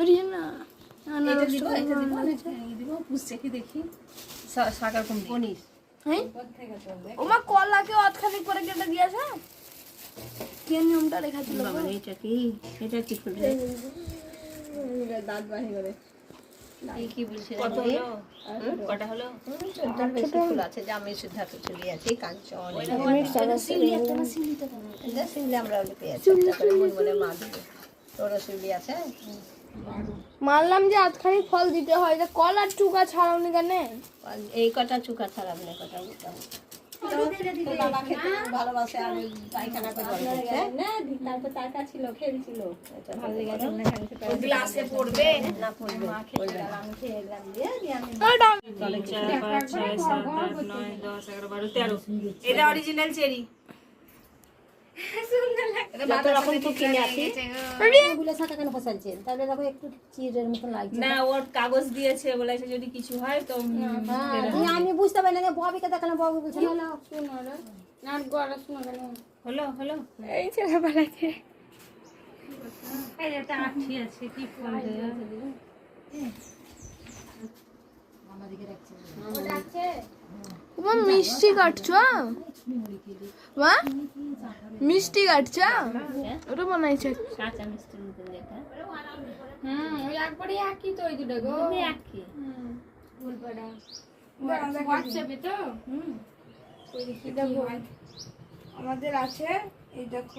ওরিয়ে না। দেখি? সাকার কম পনির হ্যাঁ? ওমা কলাকে অতখানি করে কেটে দিয়েছে। কে নিয়মটা রেখেছিল বাবা এটা কি? এটা কি ফুল দাঁত বাহি করে। এই কি বলছিস কটা? হলো? চোদ্দার বেশি ফুল আছে। জামি সিদ্ধার্থ চলে আছে কাঞ্চন এটা আমরা পেয়েছি মা দিবে তোরও শিউলি আছে? মানলাম যে আধখানি ফল দিতে হয় যে কলার টুকা ছাড়াওনি কেন? আর এই কটা চুকা ছাড়া বলে কটা বাবা খেতে ভালোবাসে আর ওই পায়খানা করে তারপর ছিল খেলছিল। ভালো লেগেছে গ্লাসে পড়বে। না পড়বে আমি খেয়ে গেলাম দিয়ে আমি তেরো। এটা অরিজিনাল চেরি। যত রকম তো কিনে আছি। ওগুলো সাথে কেন ফসালছেন তাহলে দেখো একটু চিরের মতো লাগছে। না ওর কাগজ দিয়েছে বলেছে যদি কিছু হয় তো আমি বুঝতে পারি না ববিকে দেখালাম ববি বলছে না না শোনো গড়া শোনো কেন হলো হলো। এই ছেলেবেলাকে এই আছে কি তোমার মিষ্টি কাটছো মা? মিষ্টি কাটছো ওটা বানাইছে। কাঁচা যেটা হুম ওই একই তো ওই দুটো গো একই। হোয়াটসঅ্যাপে তো? হুম। আমাদের আছে এই দেখো।